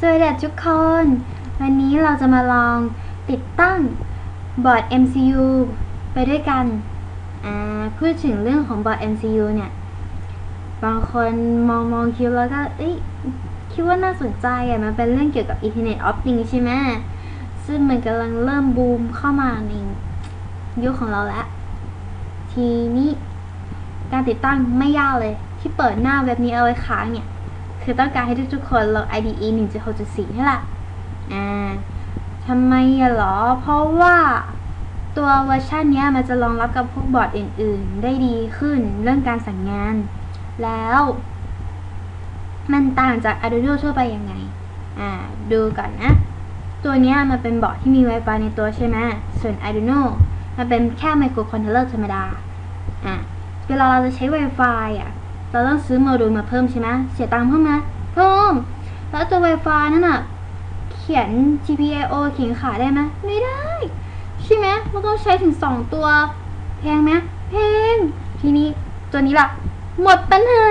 สวัสดีทุกคน วันนี้เราจะมาลองติดตั้งบอร์ด MCU ไปด้วยกัน พูดถึงเรื่องของบอร์ด MCU เนี่ย บางคนมองมองคิดแล้วก็เอ้ยคิดว่าน่าสนใจอะมันเป็นเรื่องเกี่ยวกับ Internet of Things ใช่ไหม ซึ่งมันกำลังเริ่มบูมเข้ามาในยุคของเราแล้ว ทีนี้การติดตั้งไม่ยากเลย ที่เปิดหน้าเว็บนี้เอาไว้ค้างเนี่ย คือต้องการให้ทุกๆคนลง IDE 1.6.4นี่แหละอ่าทำไมอะเหรอ เพราะว่าตัวเวอร์ชันนี้มันจะรองรับกับพวกบอร์ดอื่น ๆ ได้ดีขึ้นเรื่องการสั่งงาน แล้ว มันต่างจาก Arduino ทั่วไปยังไง อ่า ดูก่อนนะ ตัวนี้มันเป็นบอร์ดที่มี Wi-Fi ในตัวใช่ไหมส่วน Arduino มันเป็นแค่ไมโครคอนโทรลเลอร์ธรรมดา อะเวลาเราจะใช้ Wi-Fi อะ เราต้องซื้อโมดูลมาเพิ่มใช่ไหมเสียตังค์เพิ่มไหมเพิ่มแล้วตัว Wi-Fi นั่นอะเขียน GPIO เขียนขาได้ไหมไม่ได้ ใช่ไหมมันต้องใช้ถึง 2 ตัว แพงไหมแพงทีนี้ตัวนี้ล่ะ หมดปัญหา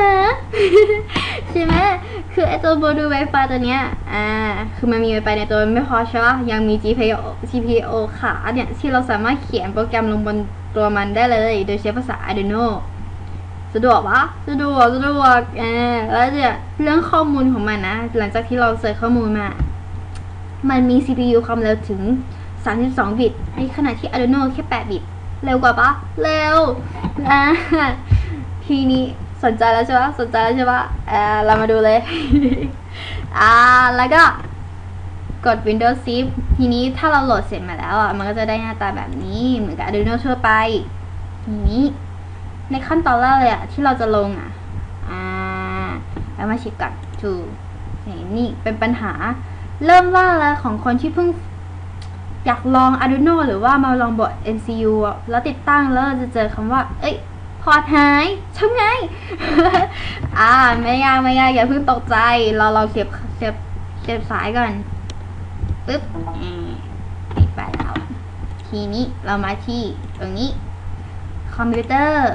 ใช่ไหมคือไอตัวโมดูล Wi-Fi ตัวเนี้ยอ่าคือมันมี Wi-Fi ในตัวมันไม่พอใช่ปะยังมี GPIO GPIO ขาเนี่ยที่เราสามารถเขียนโปรแกรมลงบนตัวมันได้เลย โดยใช้ภาษา Arduino สะดวกปะสะดวกสะดวกเอ่าแล้วเนี่ยเรื่องข้อมูลของมันนะ หลังจากที่เราเสิร์ชข้อมูลมา มันมี CPU ความเร็วถึง 32 บิตในขณะที่ Arduino แค่ 8 บิต เร็วกว่าปะเร็วอ่าทีนี้สนใจแล้วใช่ปะสนใจแล้วใช่ปะเอ่าเรามาดูเลย อ่า แล้วก็กด Windows 10 ทีนี้ถ้าเราโหลดเสร็จมาแล้วอะ มันก็จะได้หน้าตาแบบนี้ เหมือนกับ Arduino ทั่วไป ทีนี้ ในขั้นตอนแรกเลยอะที่เราจะลงอะอ่าแล้วมาเช็คก่อนถูนี่เป็นปัญหาเริ่มว่าแล้วของคนที่เพิ่งอยากลอง Arduino หรือว่ามาลองบอร์ด MCU อะแล้วติดตั้งแล้วจะเจอคำว่า เอ้ย พอร์ตหายทำไง อ่า ไม่ยากไม่ยากอย่าเพิ่งตกใจ เราเราเสียบเสียบเสียบสายก่อนปึ๊บติดไปแล้ว ทีนี้เรามาที่ตรงนี้ คอมพิวเตอร์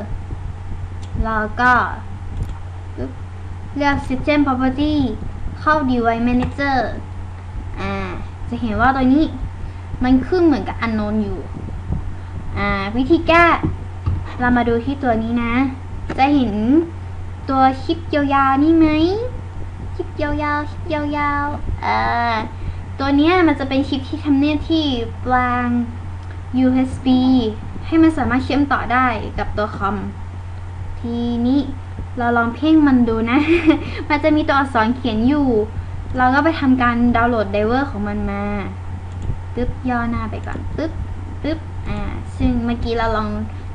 แล้วก็เลือก System Property เข้า Device Manager อ่า จะเห็นว่าตัวนี้มันขึ้นเหมือนกับ unknown อยู่ อ่า วิธีแก้ เรามาดูที่ตัวนี้นะ จะเห็นตัวชิปยาวๆนี่ไหมชิปยาวๆชิปยาวๆอ่าตัวนี้มันจะเป็นชิปที่ทำหน้าที่ปลาง USB ให้มันสามารถเชื่อมต่อได้กับตัวคอม ทีนี้ เราลองเพ่งมันดูนะ มันจะมีตัวอักษรเขียนอยู่ เราก็ไปทำการดาวน์โหลดไดเวอร์ของมันมาตึ๊บย่อหน้าไปก่อนตึ๊บตึ๊บอ่าซึ่งเมื่อกี้เราลอง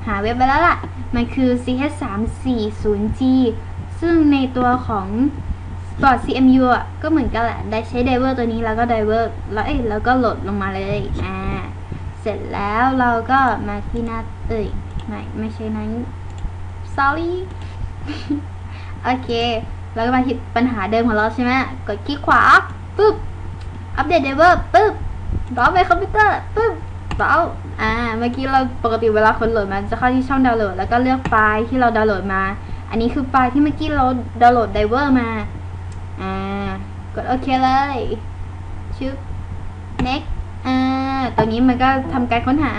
หาเว็บไปแล้วล่ะ มันคือ ch340g ซึ่งในตัวของบอร์ด CMU อะก็เหมือนกันแหละ ได้ใช้ไดเวอร์ตัวนี้แล้วก็ไดเวอร์แล้วเอ้ยแล้วก็โหลดลงมาเลยอ่าเสร็จแล้วเราก็มาที่หน้าเอ้ยไม่ไม่ใช่นั้น sorry โอเคแล้วก็มาที่ปัญหาเดิมของเราใช่ไหมกดคลิกขวาปึ๊บ อัปเดตเดเวอร์ปึ๊บต่อไปคอมพิวเตอร์ปึ๊บต่ออ่า เมื่อกี้เราปกติเวลาคนโหลดมันจะเข้าที่ช่องดาวน์โหลด แล้วก็เลือกไฟล์ที่เราดาวน์โหลดมา อันนี้คือไฟล์ที่เมื่อกี้เราดาวน์โหลดไดเวอร์มา อ่า กดโอเคเลย ชึบ next อ่าตัวนี้มันก็ทำการค้นหา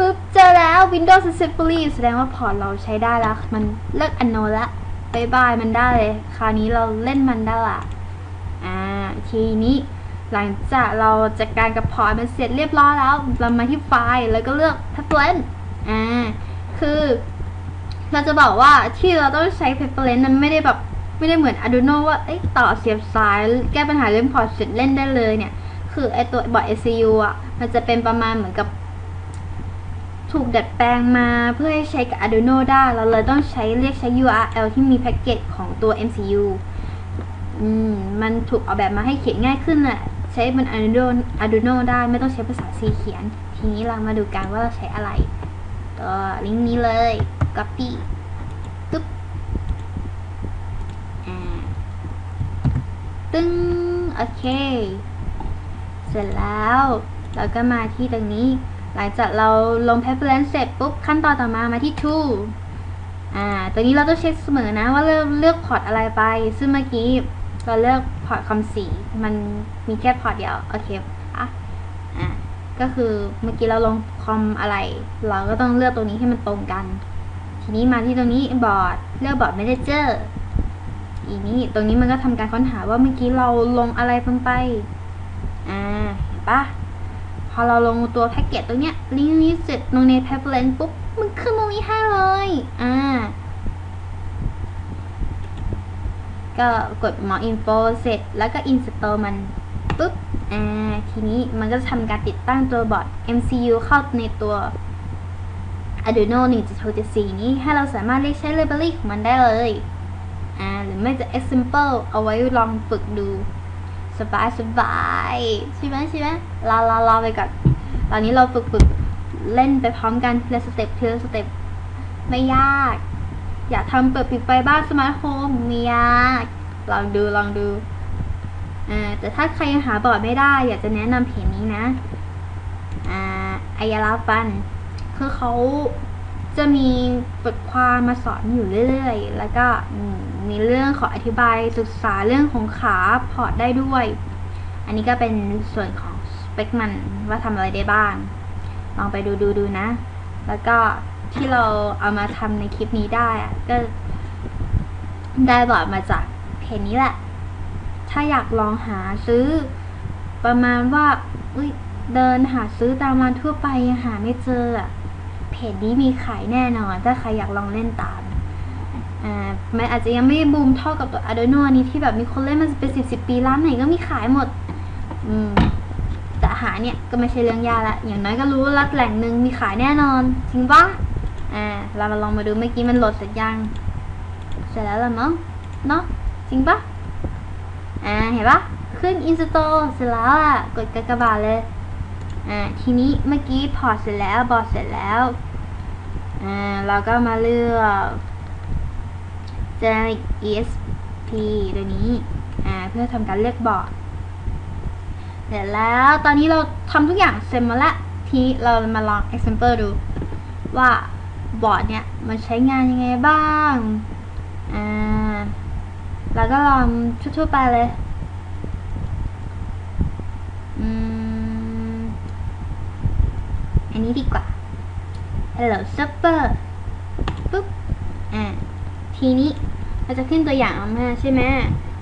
ปึ๊บเจอแล้ว Windows Successfully แสดงว่าพอร์ตเราใช้ได้แล้ว มันเลิกอันโนละบายบายมันได้เลย คราวนี้เราเล่นมันได้ละอ่าทีนี้หลังจากเราจัดการกับพอร์ตมันเสร็จเรียบร้อยแล้วเรามาที่ไฟล์แล้วก็เลือก Preference อ่าคือเราจะบอกว่าที่เราต้องใช้ Preference นั้นไม่ได้แบบไม่ได้เหมือน Arduino ว่าเอ้ต่อเสียบสาย แก้ปัญหาเรื่องพอร์ตเสร็จเล่นได้เลยเนี่ย คือไอตัวบอร์ด SCU อะมันจะเป็นประมาณเหมือนกับ ถูกดัดแปลงมาเพื่อให้ใช้กับ Arduino ได้ เราเลยต้องใช้เรียกใช้ URL ที่มีแพ็กเกจของตัว MCU อืม มันถูกออกแบบมาให้เขียนง่ายขึ้นแหละใช้บน Arduino Arduino ได้ไม่ต้องใช้ภาษา C เขียน ทีนี้เรามาดูกันว่าเราใช้อะไรก็ลิงก์นี้เลย copy ตึ๊บตึ้ง โอเค เสร็จแล้ว เราก็มาที่ตรงนี้ หลังจากเราลง preference เสร็จปุ๊บขั้นตอนต่อมามาที่ tool อ่าตัวนี้เราต้องเช็คเสมอนะว่าเลือกเลือกพอร์ตอะไรไป ซึ่งเมื่อกี้เราเลือกพอร์ตคอมสีมันมีแค่พอร์ตเดียว โอเคอะอะก็คือเมื่อกี้เราลงคอมอะไร เราก็ต้องเลือกตรงนี้ให้มันตรงกัน ทีนี้มาที่ตรงนี้บอร์ดเลือกบอร์ด Manager อีนี้ตรงนี้มันก็ทำการค้นหาว่าเมื่อกี้เราลงอะไรลงไป อ่า เห็นปะ อเราลงตัวแพ็กเกจตรงเนี้ยลิงก์นี้เสร็จลงใน preference ปุ๊บ มันขึ้นตรงนี้ให้เลย อ่า ก็กดหมอ info เสร็จแล้วก็ install มัน ปุ๊บ อ่า ทีนี้มันก็จะทำการติดตั้งตัวบอร์ด MCU เข้าในตัว Arduino 1.6.4 นี้ให้เราสามารถเรียกใช้ library ของมันได้เลย อ่า หรือไม่จะ example เอาไว้ลองฝึกดู สบายสบายใช่ไหมใช่ไหมรอรอรอไปก่อนตอนนี้เราฝึกฝึกเล่นไปพร้อมกันเทีละสเต็ปเทีละสเต็ปไม่ยาก อยากทำเปิดปิดไฟบ้านสมาร์ทโฮมไม่ยาก ลองดูลองดูอ่าแต่ถ้าใครหาบอร์ดไม่ได้ อยากจะแนะนำเพจนี้นะอ่าอายาลาฟันคือเขา จะมีบทความมาสอนอยู่เรื่อยๆ แล้วก็มีเรื่องขออธิบายศึกษาเรื่องของขาพอร์ตได้ด้วย อันนี้ก็เป็นส่วนของสเปคมันว่าทำอะไรได้บ้าง ลองไปดูดูดูนะ แล้วก็ที่เราเอามาทำในคลิปนี้ได้ก็ได้บอร์ดมาจากเพจนี้แหละ ถ้าอยากลองหาซื้อ ประมาณว่าเดินหาซื้อตามร้านทั่วไปหาไม่เจออะ เพจนี้มีขายแน่นอน ถ้าใครอยากลองเล่นตามอ่ามันอาจจะยังไม่บูมเท่ากับตัว Arduino อันนี้ที่แบบมีคนเล่นมาเป็นสิบสิบปีร้านไหนก็มีขายหมด อืมแต่หาเนี่ยก็ไม่ใช่เรื่องยากละ อย่างน้อยก็รู้ว่ารักแหล่งหนึ่งมีขายแน่นอน จริงปะอ่า เรามาลองมาดูเมื่อกี้มันโหลดเสร็จยัง เสร็จแล้วละเนาะเนาะจริงปะอ่า เห็นปะขึ้น install เสร็จแล้วอะ กดกากบาทเลย อ่า ทีนี้เมื่อกี้พอร์ตเสร็จแล้ว บอร์ดเสร็จแล้ว อ่าเราก็มาเลือก generic ESP ตัวนี้อ่าเพื่อทำการเลือกบอร์ดเสร็จแล้วตอนนี้เราทำทุกอย่างเสร็จมาละทีเรามาลอง example ดู ว่าบอร์ดเนี่ยมันใช้งานยังไงบ้างอ่าก็ลองทั่วๆไปเลยอันนี้ดีกว่า Hello Super ปุ๊บอ่าทีนี้เราจะขึ้นตัวอย่างออกมาใช่ไหม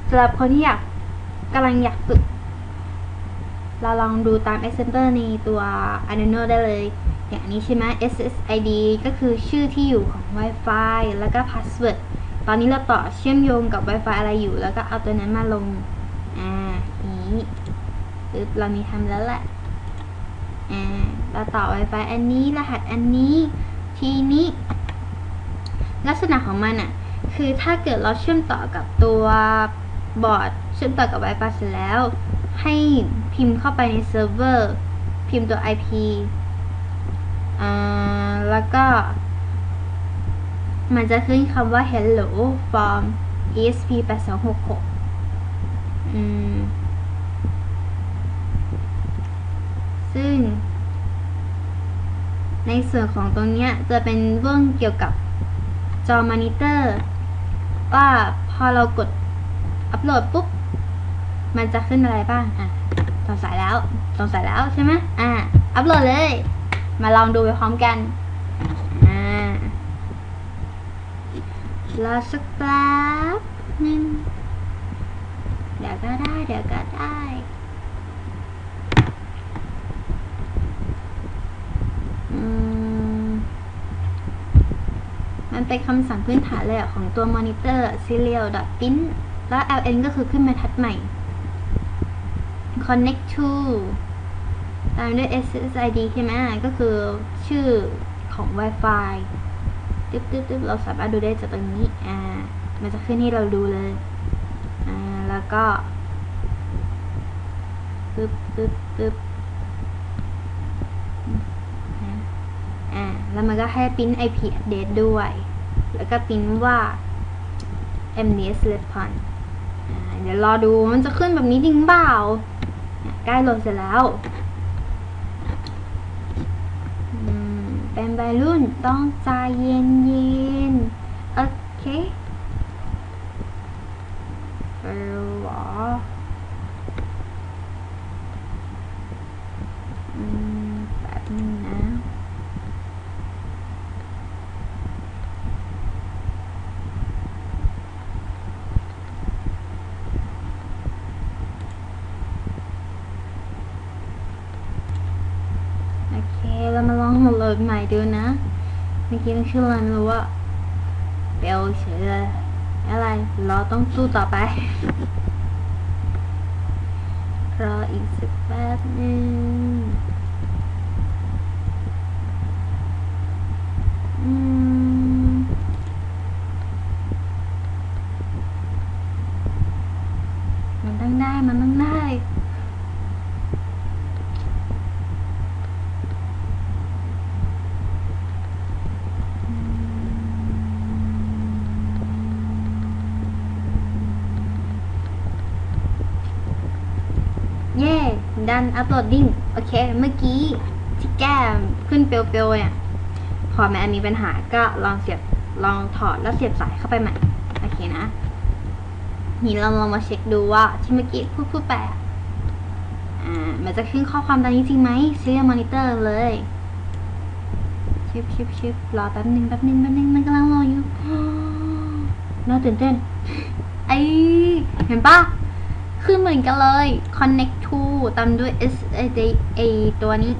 สำหรับคนที่อยากกำลังอยากฝึก เราลองดูตาม example ในตัว Arduino ได้เลย อย่างนี้ใช่ไหม SSID ก็คือชื่อที่อยู่ของ Wi-Fi แล้วก็ password ตอนนี้เราต่อเชื่อมโยงกับ Wi-Fi อะไรอยู่ แล้วก็เอาตัวนั้นมาลง อ่านี้ปึ๊บเรามีทำแล้วแหละ เราต่อ Wi-Fi อันนี้รหัสอันนี้ ทีนี้ ลักษณะของมันอะคือถ้าเกิดเราเชื่อมต่อกับตัวบอร์ดเชื่อมต่อกับ Wi-Fi เสร็จแล้ว ให้พิมพ์เข้าไปในเซิร์ฟเวอร์พิมพ์ตัว IP อ่าแล้วก็ มันจะขึ้นคำว่า hello from ESP 8266อืม ซึ่ง ในส่วนของตรงนี้จะเป็นเรื่องเกี่ยวกับจอมอนิเตอร์ ว่าพอเรากดอัปโหลดปุ๊บ มันจะขึ้นอะไรบ้าง อะสงสัยแล้วสงสัยแล้วใช่ไหมอะ อัปโหลดเลย มาลองดูไปพร้อมกัน อ่ารอสักแป๊บนึงเดี๋ยวก็ได้ เดี๋ยวก็ได้ เป็นคำสั่งพื้นฐานเลยอะของตัวมอนิเตอร์ serial.print แล้ว ln ก็คือขึ้นบรรทัดใหม่ connect to ตามด้วย SSID ใช่ไหมก็คือชื่อของ Wi-Fi ตึ๊บตึ๊บตึ๊บเราสามารถดูได้จากตรงนี้ อ่า มันจะขึ้นให้เราดูเลย อ่า แล้วก็ปึ๊บปึ๊บปึ๊บนะอ่า แล้วมันก็ให้ปริ้น IP address ด้วย แล้วก็ปริ้นว่า MDS response อ่าเดี๋ยวรอดูมันจะขึ้นแบบนี้จริงเปล่าใกล้โหลดเสร็จแล้วเป็นวัยรุ่นต้องใจเย็นเย็นๆโอเคเออหรอ ดใหม่ดูนะเมื่อกี้ต้องชื่ออะไรไม่รู้ว่าเบลเฉยเลยอะไรเราต้องสู้ต่อไปรออีกสักแป๊บนึงอืมมันต้องได้ มันต้องได้ เย่ดันอัพโหลดดิ้งโอเค เมื่อกี้ที่แก้ขึ้นเปลวๆเนี่ย พอแมันมีปัญหาก็ลองเสียบลองถอดแล้วเสียบสายเข้าไปใหม่ โอเคนะ นี่เราลองมาเช็คดูว่าที่เมื่อกี้พูดพูดไปอะอ่า มันจะขึ้นข้อความตามนี้จริงไหมเซียมอนิเตอร์เลยชิปชิปชิปรอแป๊บนึงแป๊บนึงแป๊บนึงมันกำลังรออยู่น่าตื่นเต้นไอเห็นปะ คือเหมือนกันเลย connect to ตามด้วย S A D A ตัวนี้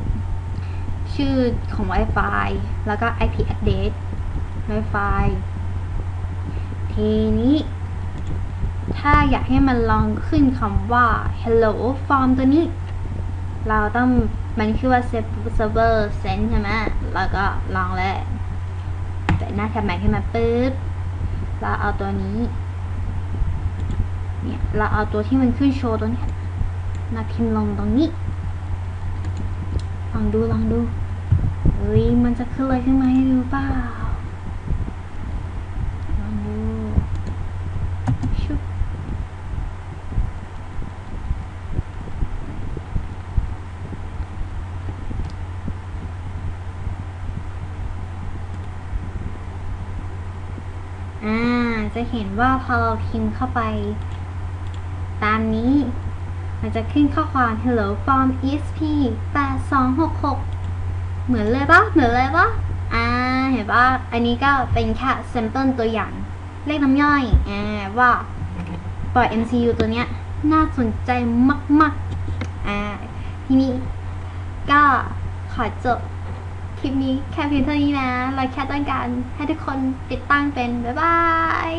ชื่อของ Wi-Fi แล้วก็ IP address Wi-Fi ทีนี้ ถ้าอยากให้มันลองขึ้นคำว่า hello form ตัวนี้ เราต้องมันคือว่า server send ใช่ไหมแล้วก็ลองเลยแต่หน้าแท็บใหม่ขึ้นมาปุ๊บเราเอาตัวนี้ เนี่ยเราเอาตัวที่มันขึ้นโชว์ตัวเนี้ยมาพิมพ์ลงตรงนี้ลองดูลองดูเฮ้ยมันจะขึ้นเลยขึ้นมาให้ดูเปล่าลองดูชุบอ่าจะเห็นว่าพอเราพิมพ์เข้าไป ตามนี้ มันจะขึ้นข้อความ hello from esp 8266 เหมือนเลยปะเหมือนเลยปะอ่า เห็นปะอันนี้ก็เป็นแค่ sample ตัวอย่าง เลขน้ำย่อยอ่าว่าปล่อย MCU ตัวเนี้ย น่าสนใจมาก ๆ อ่า ทีนี้ก็ขอจบคลิปนี้แค่เพียงเท่านี้นะ เราแค่ต้องการให้ทุกคนติดตั้งเป็น บ๊ายบาย